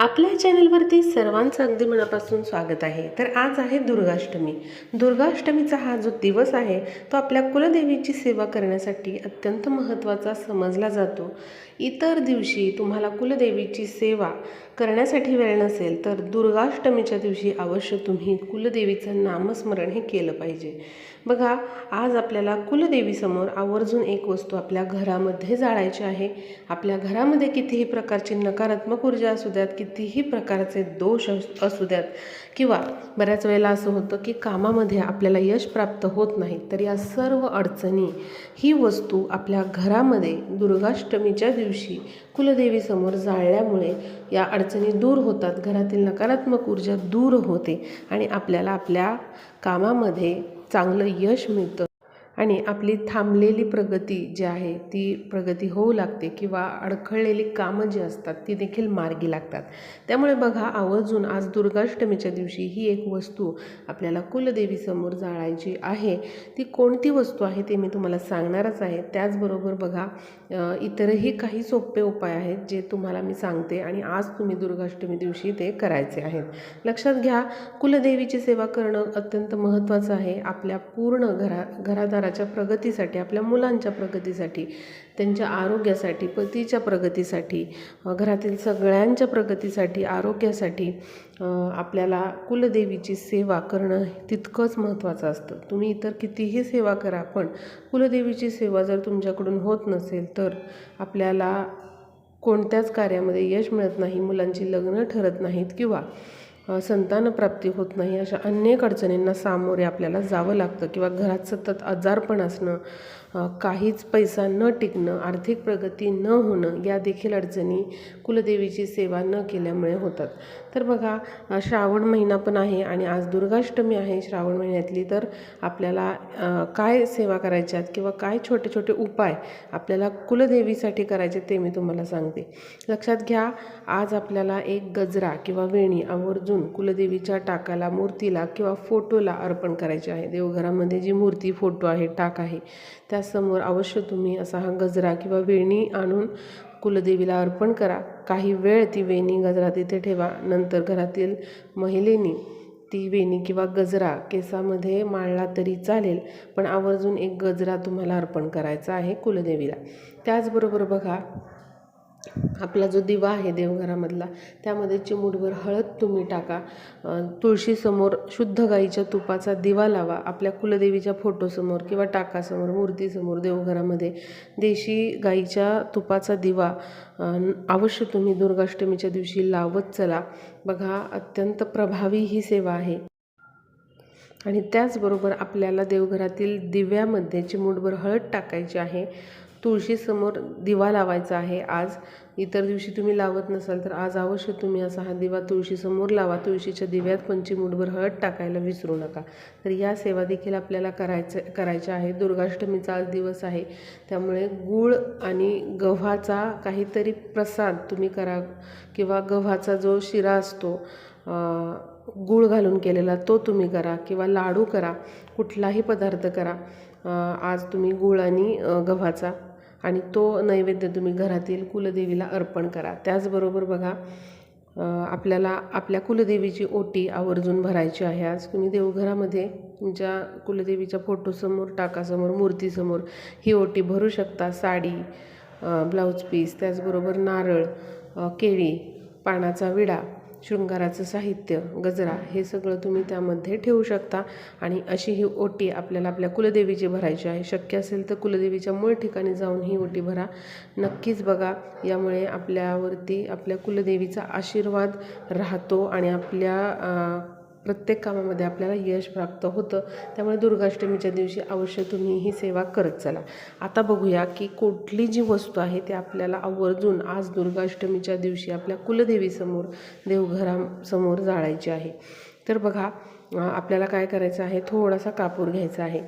आपल्या चॅनलवरती सर्वांचं अगदी मनापासून स्वागत आहे. तर आज आहे दुर्गाष्टमी. दुर्गाष्टमीचा हा जो दिवस आहे तो आपल्या कुलदेवीची सेवा करण्यासाठी अत्यंत महत्त्वाचा समजला जातो. इतर दिवशी तुम्हाला कुलदेवीची सेवा करण्यासाठी वेळ नसेल तर दुर्गाष्टमीच्या दिवशी अवश्य तुम्ही कुलदेवीचं नामस्मरण हे केलं पाहिजे. बघा आज आपल्याला कुलदेवीसमोर आवर्जून एक वस्तू आपल्या घरामध्ये जाळायची आहे. आपल्या घरामध्ये कितीही प्रकारची नकारात्मक ऊर्जा असू द्यात कितीही प्रकारचे दोष असू द्यात किंवा बऱ्याच वेळेला असं होतं की कामामध्ये आपल्याला यश प्राप्त होत नाही तर या सर्व अडचणी ही वस्तू आपल्या घरामध्ये दुर्गाष्टमीच्या दिवशी कुलदेवीसमोर जाळल्यामुळे या अडचणी दूर होतात. घरातील नकारात्मक ऊर्जा दूर होते आणि आपल्याला आपल्या कामामध्ये चांगलं यश मिळतं. आणि आपली थांबलेली प्रगती जी आहे ती प्रगती होऊ लागते किंवा अडखळलेली कामं जी असतात ती देखील मार्गी लागतात. त्यामुळे बघा आवर्जून आज दुर्गाष्टमीच्या दिवशी ही एक वस्तू आपल्याला कुलदेवीसमोर जाळायची आहे. ती कोणती वस्तू आहे ते मी तुम्हाला सांगणारच आहे. त्याचबरोबर बघा इतरही काही सोपे उपाय आहेत जे तुम्हाला मी सांगते आणि आज तुम्ही दुर्गाष्टमी दिवशी ते करायचे आहेत. लक्षात घ्या कुलदेवीची सेवा करणं अत्यंत महत्त्वाचं आहे. आपल्या पूर्ण घरा घराच्या प्रगतीसाठी आपल्या मुलांच्या प्रगतीसाठी त्यांच्या आरोग्यासाठी पतीच्या प्रगतीसाठी घरातील सगळ्यांच्या प्रगतीसाठी आरोग्यासाठी आपल्याला कुलदेवीची सेवा करणं तितकंच महत्त्वाचं असतं. तुम्ही इतर कितीही सेवा करा पण कुलदेवीची सेवा जर तुमच्याकडून होत नसेल तर आपल्याला कोणत्याच कार्यामध्ये यश मिळत नाही मुलांची लग्न ठरत नाहीत किंवा संतानप्राप्ती होत नाही अशा अनेक अडचणींना सामोरे आपल्याला जावं लागतं किंवा घरात सतत आजारपण असणं काहीच पैसा न टिकणं आर्थिक प्रगती न होणं या देखील अडचणी कुलदेवीची सेवा न केल्यामुळे होतात. तर बघा श्रावण महिना पण आहे आणि आज दुर्गाष्टमी आहे. श्रावण महिन्यातली तर आपल्याला काय सेवा करायच्यात किंवा काय छोटे छोटे उपाय आपल्याला कुलदेवीसाठी करायचे ते मी तुम्हाला सांगते. लक्षात घ्या आज आपल्याला एक गजरा किंवा वेणी आवर्जून कुलदेवीच्या टाकाला मूर्तीला किंवा फोटोला अर्पण करायचे आहे. देवघरामध्ये जी मूर्ती फोटो आहे टाक आहे त्या त्यासमोर अवश्य तुम्ही असा हा गजरा किंवा वेणी आणून कुलदेवीला अर्पण करा. काही वेळ ती वेणी गजरा तिथे ठेवा. नंतर घरातील महिलेनी ती वेणी किंवा गजरा केसामध्ये माळला तरी चालेल पण आवर्जून एक गजरा तुम्हाला अर्पण करायचा आहे कुलदेवीला. त्याचबरोबर बघा आपला जो दिवा आहे देवघरामधला त्यामध्ये चिमूटभर हळद तुम्ही टाका. तुळशीसमोर शुद्ध गाईच्या तुपाचा दिवा लावा. आपल्या कुलदेवीच्या फोटोसमोर किंवा टाकासमोर मूर्तीसमोर देवघरामध्ये देशी गाईच्या तुपाचा दिवा अवश्य तुम्ही दुर्गाष्टमीच्या दिवशी लावत चला. बघा अत्यंत प्रभावी ही सेवा आहे. आणि त्याचबरोबर आपल्याला देवघरातील दिव्यामध्ये चिमूटभर हळद टाकायची आहे. तुळशीसमोर दिवा लावायचा आहे. आज इतर दिवशी तुम्ही लावत नसाल तर आज अवश्य तुम्ही असा हा दिवा तुळशीसमोर लावा. तुळशीच्या दिव्यात पंचमूठभर हळद टाकायला विसरू नका. तर या सेवा देखील आपल्याला करायचं करायच्या आहे दुर्गाष्टमीचा आज दिवस आहे. त्यामुळे गूळ आणि गव्हाचा काहीतरी प्रसाद तुम्ही करा किंवा गव्हाचा जो शिरा असतो गूळ घालून केलेला तो तुम्ही करा किंवा लाडू करा. कुठलाही पदार्थ करा. आज तुम्ही गूळ आणि गव्हाचा आणि तो नैवेद्य तुम्ही घरातील कुलदेवीला अर्पण करा. त्याचबरोबर बघा आपल्याला आपल्या कुलदेवीची ओटी आवर्जून भरायची आहे. आज तुम्ही देवघरामध्ये तुमच्या कुलदेवीच्या फोटोसमोर टाकासमोर मूर्तीसमोर ही ओटी भरू शकता. साडी ब्लाऊज पीस त्याचबरोबर नारळ केळी पानाचा विडा शृंगाराचं साहित्य गजरा हे सगळं तुम्ही त्यामध्ये ठेवू शकता. आणि अशी ही ओटी आपल्याला आपल्या कुलदेवीची भरायची आहे. शक्य असेल तर कुलदेवीच्या मूळ ठिकाणी जाऊन ही ओटी भरा. नक्कीच बघा यामुळे आपल्यावरती आपल्या कुलदेवीचा आशीर्वाद राहतो आणि आपल्या प्रत्येक कामामध्ये आपल्याला यश प्राप्त होतं. त्यामुळे दुर्गाष्टमीच्या दिवशी अवश्य तुम्ही ही सेवा करत चला. आता बघूया की कुठली जी वस्तू आहे ती आपल्याला आवर्जून आज दुर्गाष्टमीच्या दिवशी आपल्या कुलदेवीसमोर देवघरासमोर जाळायची आहे. तर बघा आपल्याला काय करायचं आहे? थोडासा कापूर घ्यायचा आहे.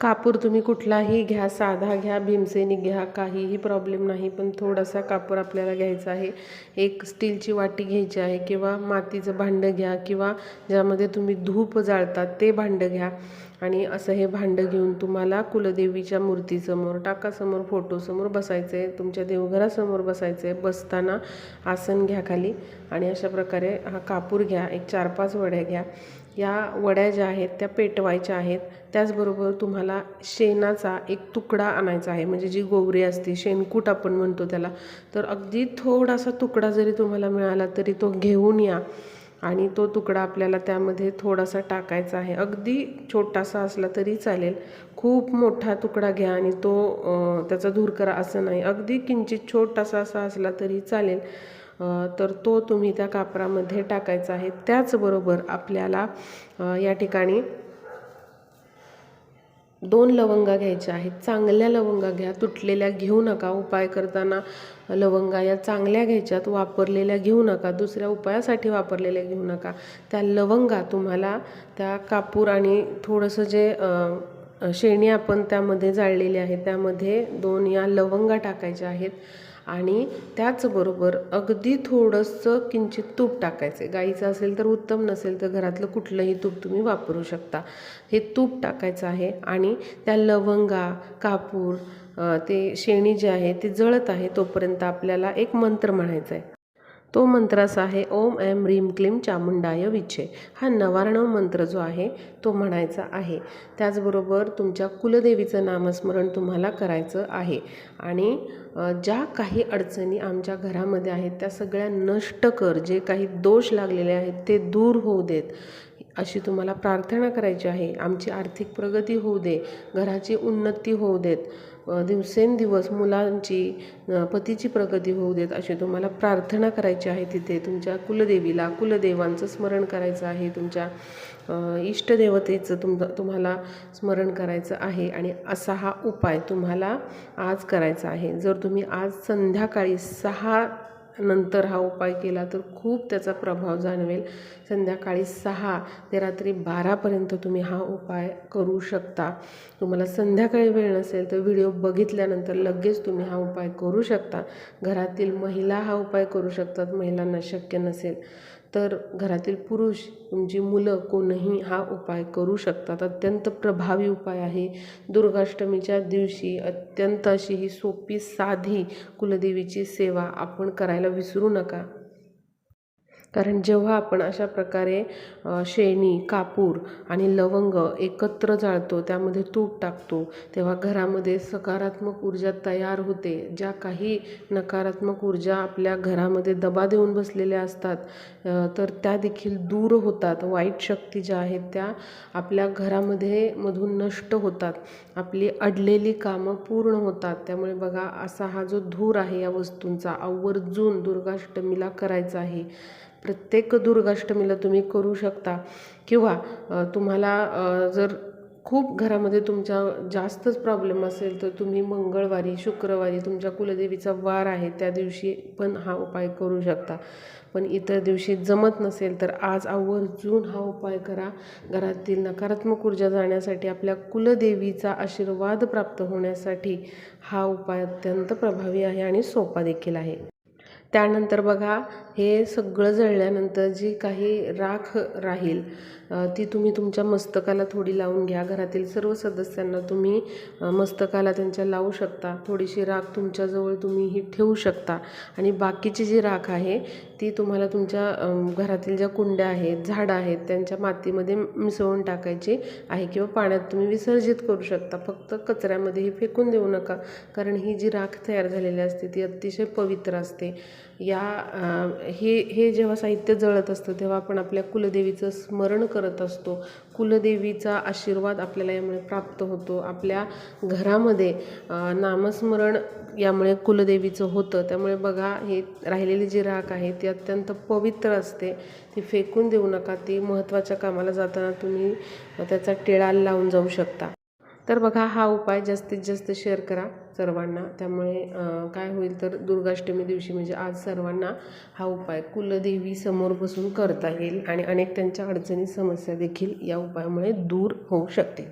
कापूर तुम्ही कुठलाही घ्या साधा घ्या भीमसेनी घ्या काहीही प्रॉब्लेम नाही पण थोडासा कापूर आपल्याला घ्यायचा आहे. एक स्टीलची वाटी घ्यायची आहे किंवा मातीचं भांडं घ्या किंवा ज्यामध्ये तुम्ही धूप जाळतात ते भांडं घ्या. आणि असं हे भांडं घेऊन तुम्हाला कुलदेवीच्या मूर्तीसमोर टाकासमोर फोटोसमोर बसायचं आहे तुमच्या देवघरासमोर बसायचं आहे बसताना आसन घ्या खाली आणि अशा प्रकारे हा कापूर घ्या. एक चार पाच वड्या घ्या. या वड्या ज्या आहेत त्या पेटवायच्या आहेत. त्याचबरोबर तुम्हाला शेणाचा एक तुकडा आणायचा आहे. म्हणजे जी गोवरी असते शेणकूट आपण म्हणतो त्याला. तर अगदी थोडासा तुकडा जरी तुम्हाला मिळाला तरी तो घेऊन या. आणि तो तुकडा आपल्याला त्यामध्ये थोडासा टाकायचा आहे. अगदी छोटासा असला तरी चालेल. खूप मोठा तुकडा घ्या आणि तो त्याचा धूर करा असं नाही. अगदी किंचित छोटासा असा असला तरी चालेल. तर तो तुम्ही त्या कापरामध्ये टाकायचा आहे. त्याचबरोबर आपल्याला या ठिकाणी दोन लवंगा घ्यायच्या आहेत. चांगल्या लवंगा घ्या. तुटलेल्या घेऊ नका. उपाय करताना लवंगा या चांगल्या घ्यायच्यात. वापरलेल्या घेऊ नका. दुसऱ्या उपायासाठी वापरलेल्या घेऊ नका. त्या लवंगा तुम्हाला त्या कापूर आणि थोडंसं जे शेणी आपण त्यामध्ये जाळलेली आहे त्यामध्ये दोन या लवंगा टाकायच्या आहेत. आणि त्याचबरोबर अगदी थोडंसं किंचित तूप टाकायचं. आहे गाईचं असेल तर उत्तम नसेल तर घरातलं कुठलंही तूप तुम्ही वापरू शकता. हे तूप टाकायचं आहे आणि त्या लवंगा कापूर ते शेणी जे आहे ते जळत आहे तोपर्यंत आपल्याला एक मंत्र म्हणायचा आहे तो मंत्र असा आहे ओम एम ह्रीम क्लीम चामुंडाय विच्छे हा नवारणव मंत्र जो आहे तो म्हणायचा आहे. त्याचबरोबर तुमच्या कुलदेवीचं नामस्मरण तुम्हाला करायचं आहे. आणि ज्या काही अडचणी आमच्या घरामध्ये आहेत त्या सगळ्या नष्ट कर. जे काही दोष लागलेले आहेत ते दूर होऊ देत. अशी तुम्हाला प्रार्थना करायची आहे. आमची आर्थिक प्रगती होऊ दे घराची उन्नती होऊ देत दिवसेंदिवस मुलांची पतीची प्रगती होऊ देत अशी तुम्हाला प्रार्थना करायची आहे तिथे. तुमच्या कुलदेवीला कुलदेवांचं स्मरण करायचं आहे. तुमच्या इष्टदेवतेचं तुम तुम्हाला स्मरण करायचं आहे. आणि असा हा उपाय तुम्हाला आज करायचा आहे. जर तुम्ही आज संध्याकाळी सहा नंतर हा उपाय केला तर खूप त्याचा प्रभाव जाणवेल. संध्याकाळी सहा ते रात्री बारापर्यंत तुम्ही हा उपाय करू शकता. तुम्हाला संध्याकाळी वेळ नसेल तर व्हिडिओ बघितल्यानंतर लगेच तुम्ही हा उपाय करू शकता. घरातील महिला हा उपाय करू शकतात. महिलांना शक्य नसेल. तर घरातील पुरुष तुमची मुलं कोणही हा उपाय करू शकतात. अत्यंत प्रभावी उपाय आहे. दुर्गाष्टमीच्या दिवशी अत्यंत अशी ही सोपी साधी कुलदेवीची सेवा आपण करायला विसरू नका. कारण जेव्हा आपण अशा प्रकारे शेणी कापूर आणि लवंग एकत्र जाळतो त्यामध्ये तूप टाकतो तेव्हा घरामध्ये सकारात्मक ऊर्जा तयार होते. ज्या काही नकारात्मक ऊर्जा आपल्या घरामध्ये दबा देऊन बसलेल्या असतात तर त्या देखील दूर होतात. वाईट शक्ती ज्या आहेत त्या आपल्या घरामध्ये मधून नष्ट होतात. आपली अडलेली कामं पूर्ण होतात. त्यामुळे बघा असा हा जो धूर आहे या वस्तूंचा आवर्जून दुर्गाष्टमीला करायचा आहे. प्रत्येक दुर्गाष्टमीला तुम्ही करू शकता. किंवा तुम्हाला जर खूप घरामध्ये तुमच्या जास्तच प्रॉब्लेम असेल तर तुम्ही मंगळवारी शुक्रवारी तुमच्या कुलदेवीचा वार आहे त्या दिवशी पण हा उपाय करू शकता. पण इतर दिवशी जमत नसेल तर आज आवर्जून हा उपाय करा. घरातील नकारात्मक ऊर्जा जाण्यासाठी आपल्या कुलदेवीचा आशीर्वाद प्राप्त होण्यासाठी हा उपाय अत्यंत प्रभावी आहे आणि सोपा देखील आहे. त्यानंतर बघा हे सगळं जळल्यानंतर जी काही राख राहील ती तुम्ही तुमच्या मस्तकाला थोडी लावून घ्या. घरातील सर्व सदस्यांना तुम्ही मस्तकाला त्यांच्या लावू शकता. थोडीशी राख तुमच्याजवळ तुम्ही ही ठेवू शकता. आणि बाकीची जी राख आहे ती तुम्हाला तुमच्या घरातील ज्या कुंड्या आहेत झाडं आहेत त्यांच्या मातीमध्ये मिसळून टाकायची आहे किंवा पाण्यात तुम्ही विसर्जित करू शकता. फक्त कचऱ्यामध्ये ही फेकून देऊ नका. कारण ही जी राख तयार झालेली असते ती अतिशय पवित्र असते. या हे हे जेव्हा साहित्य जळत असतं तेव्हा आपण आपल्या कुलदेवीचं स्मरण करत असतो. कुलदेवीचा आशीर्वाद आपल्याला यामुळे प्राप्त होतो. आपल्या घरामध्ये नामस्मरण यामुळे कुलदेवीचं होतं. त्यामुळे बघा हे राहिलेली जी राख आहे ती अत्यंत पवित्र असते. ती फेकून देऊ नका. ती महत्त्वाच्या कामाला जाताना तुम्ही त्याचा टिळा लावून जाऊ शकता. तर बघा हा उपाय जास्तीत जास्त शेअर करा सर्वांना. त्यामुळे काय होईल तर दुर्गाष्टमी दिवशी म्हणजे आज सर्वांना हा उपाय कुलदेवी समोर बसून करता येईल आणि अनेक त्यांच्या अडचणी समस्या देखील या उपायामुळे दूर होऊ शकतील.